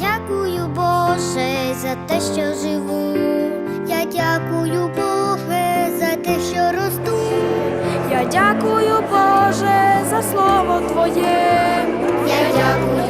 дякую, Боже, за те, що живу. Я дякую, Боже, за те, що росту. Я дякую, Боже, за слово Твоє. Я дякую.